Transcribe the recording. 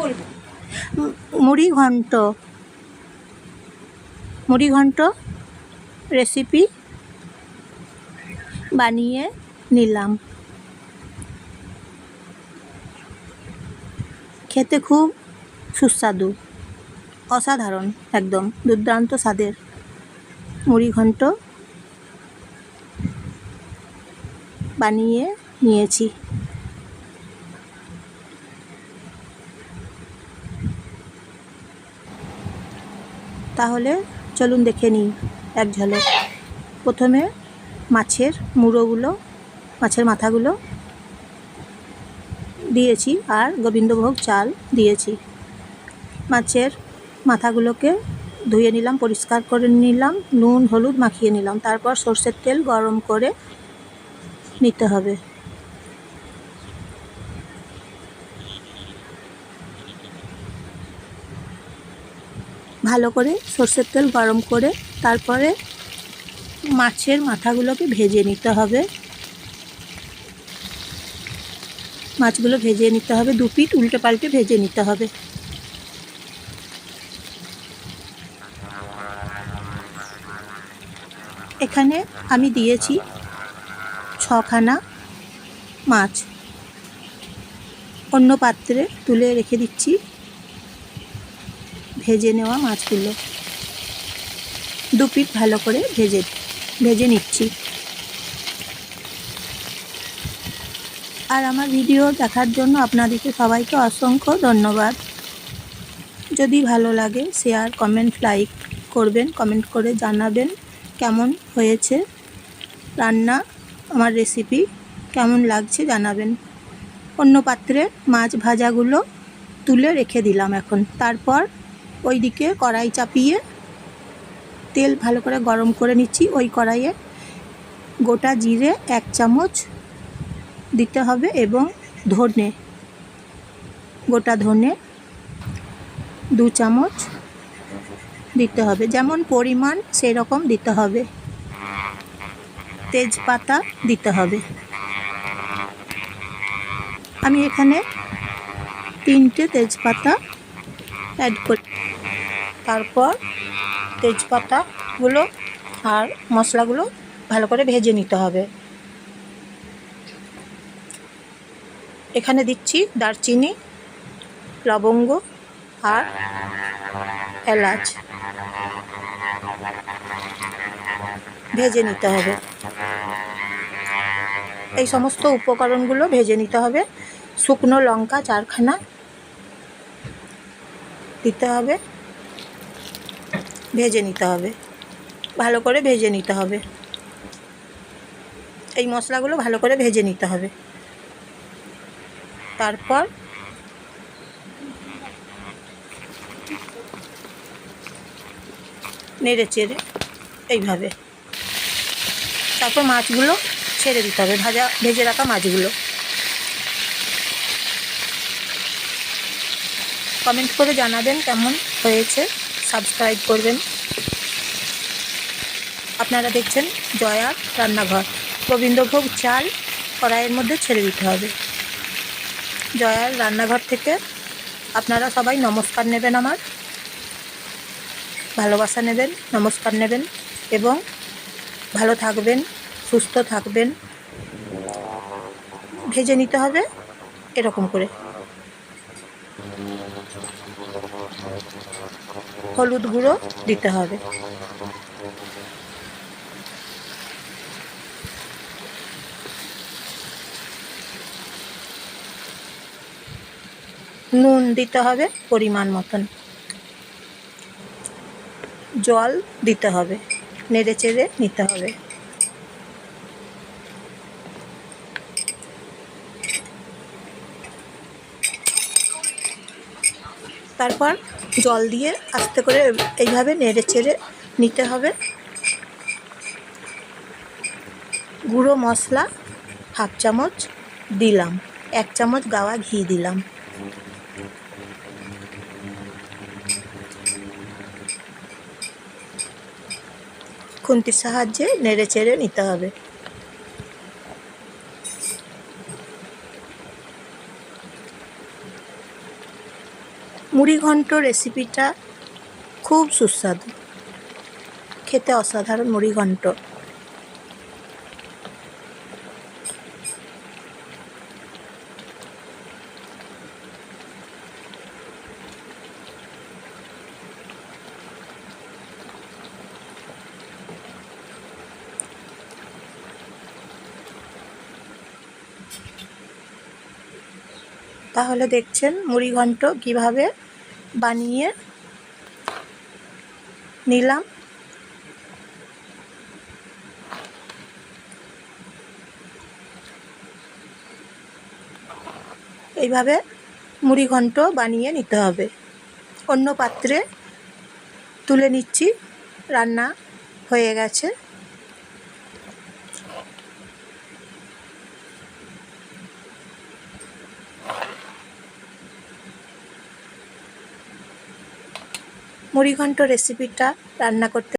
বলব। মুড়ি ঘন্ট মুড়ি ঘন্ট রেসিপি বানিয়ে নিলাম। খেতে খুব সুস্বাদু, অসাধারণ, একদম দুর্দান্ত স্বাদের মুড়ি ঘন্ট বানিয়ে নিয়েছি। তাহলে চলুন দেখে নিই এক ঝলক। প্রথমে মাছের মুড়োগুলো, মাছের মাথাগুলো দিয়েছি আর গোবিন্দভোগ চাল দিয়েছি। মাছের মাথাগুলোকে ধুয়ে নিলাম, পরিষ্কার করে নিলাম, নুন, হলুদ মাখিয়ে নিলাম। তারপর সর্ষের তেল গরম করে নিতে হবে। ভালো করে সর্ষের তেল গরম করে তারপরে মাছের মাথাগুলোকে ভেজে নিতে হবে। মাছগুলো ভেজে নিতে হবে, দু পিট উল্টে পাল্টে ভেজে নিতে হবে। এখানে আমি দিয়েছি ছখানা মাছ। অন্য পাত্রে তুলে রেখে দিচ্ছি। ভেজে নেওয়া মাছগুলো। দু পিঠ ভালো করে ভেজে ভেজে নিচ্ছি। আর আমার ভিডিও দেখার জন্য আপনাদেরকে সবাইকে অসংখ্য ধন্যবাদ। যদি ভালো লাগে শেয়ার কমেন্ট লাইক করবেন কমেন্ট করে জানাবেন কেমন হয়েছে রান্না, আমার রেসিপি কেমন লাগছে জানাবেন। অন্য পাত্রে মাছ ভাজাগুলো তুলে রেখে দিলাম এখন। তারপর ওইদিকে কড়াই চাপিয়ে তেল ভালো করে গরম করে নিচ্ছি। ওই কড়াইয়ে গোটা জিরে এক চামচ দিতে হবে এবং ধনে, গোটা ধনে দু চামচ দিতে হবে। যেমন পরিমাণ সেই রকম দিতে হবে। তেজপাতা দিতে হবে। আমি এখানে তিনটে তেজপাতা অ্যাড করি। তারপর তেজপাতাগুলো আর মশলাগুলো ভালো করে ভেজে নিতে হবে। এখানে দিচ্ছি দারচিনি, লবঙ্গ আর এলাচ। ভেজে নিতে হবে। এই সমস্ত উপকরণগুলো ভেজে নিতে হবে। শুকনো লঙ্কা চারখানা দিতে হবে। ভেজে নিতে হবে। ভালো করে ভেজে নিতে হবে। এই মশলাগুলো ভালো করে ভেজে নিতে হবে। তারপর নেড়ে চেড়ে এইভাবে। তারপর মাছগুলো ছেড়ে দিতে হবে, ভাজা, ভেজে রাখা মাছগুলো। কমেন্ট করে জানাবেন কেমন হয়েছে। সাবস্ক্রাইব করবেন। আপনারা দেখছেন জয়ার রান্নাঘর। গোবিন্দভোগ চাল কড়াইয়ের মধ্যে ছেড়ে দিতে হবে। জয়ার রান্নাঘর থেকে আপনারা সবাই নমস্কার নেবেন আমার। ভালোবাসা নেবেন, নমস্কার নেবেন এবং ভালো থাকবেন, সুস্থ থাকবেন। ভেজে নিতে হবে এরকম করে। হলুদ গুঁড়ো দিতে হবে। নুন দিতে হবে পরিমাণ মতন। জল দিতে হবে, নেড়ে চেড়ে নিতে হবে। তারপর জল দিয়ে আস্তে করে এইভাবে নেড়ে চেড়ে নিতে হবে। গুঁড়ো মশলা হাফ চামচ দিলাম, এক চামচ গাওয়া ঘি দিলাম। খুন্তির সাহায্যে নেড়ে চেড়ে নিতে হবে। মুড়িঘণ্ট রেসিপিটা খুব সুস্বাদু। খেতে অসাধারণ মুড়িঘণ্ট তাহলে দেখছেন মুড়িঘণ্ট কীভাবে বানিয়ে নিলাম। এইভাবে মুড়িঘণ্ট বানিয়ে নিতে হবে। অন্য পাত্রে তুলে নিচ্ছি রান্না হয়ে গেছে। মুড়িঘণ্ট রেসিপিটা রান্না করতে